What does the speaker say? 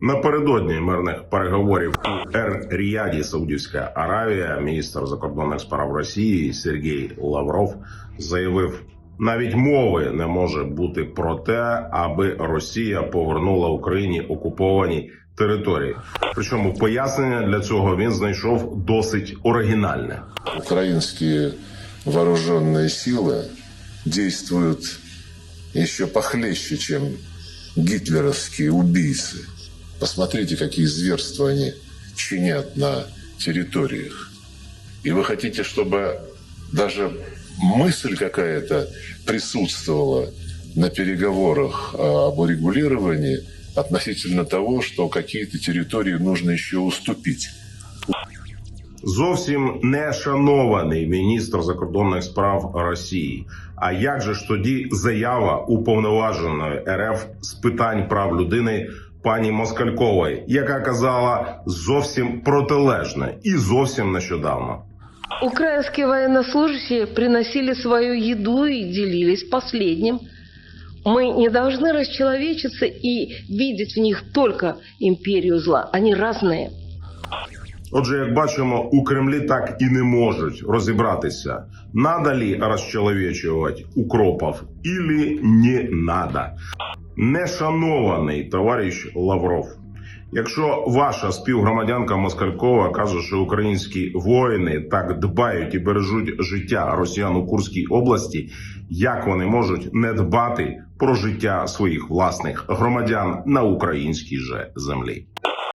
Напередодні мирних переговорів у Ер-Ріяді, Саудівська Аравія, міністр закордонних справ Росії Сергій Лавров заявив, навіть мови не може бути про те, аби Росія повернула Україні окуповані території. Причому пояснення для цього він знайшов досить оригінальне. Украинские вооруженные силы действуют еще похлеще, чем гитлеровские убийцы. Посмотрите, какие зверства они чинят на территориях. И вы хотите, чтобы даже мысль какая-то присутствовала на переговорах а, об урегулировании относительно того, что какие-то территории нужно еще уступить. Зовсім не шанований міністр закордонних справ Росії. А як же ж тоді заява уповноваженої РФ з питань прав людини пані Москалькової, яка казала зовсім протилежне і зовсім нещодавно? Украинские военнослужащие приносили свою еду и делились последним. Мы не должны расчеловечиться и видеть в них только империю зла. Они разные. Отже, як бачимо, у Кремлі так і не можуть розібратися, надо ли розчеловечувати укропов или не надо. Нешанований товариш Лавров. Якщо ваша співгромадянка Москалькова каже, що українські воїни так дбають і бережуть життя росіян у Курській області, як вони можуть не дбати про життя своїх власних громадян на українській же землі?